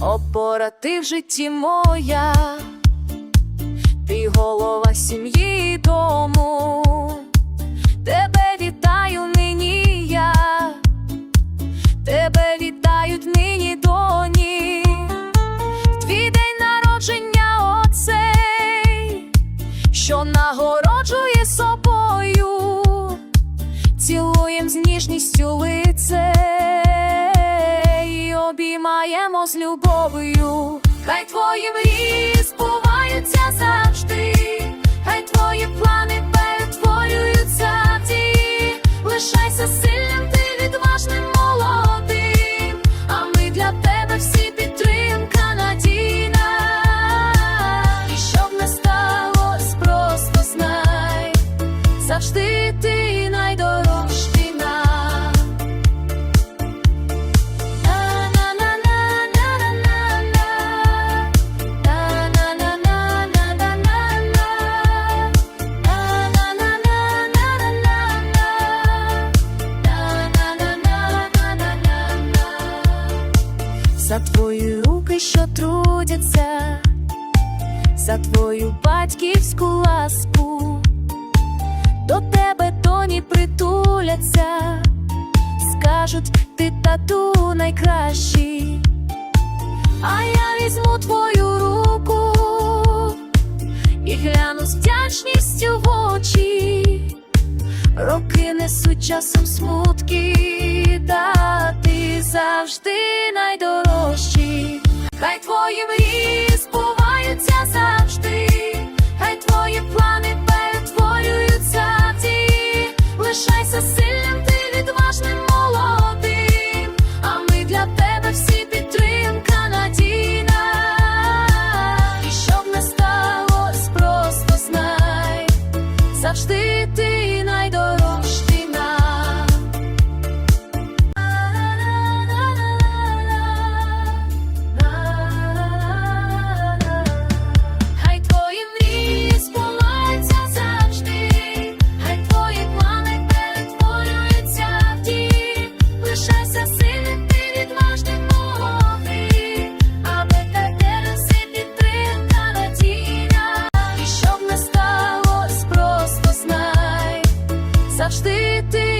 Опора ти в житті моя, ти голова сім'ї ніжністю лице і обіймаємо з любов'ю. Хай твої мрії збуваються завжди, За твої руки, що трудяться, за твою батьківську ласку, до тебе доні притуляться скажуть, ти тату найкращий, а я візьму твою руку і гляну з вдячністю в очі. Роки несуть часом смутки, та ти завжди. твоїми завжди ти.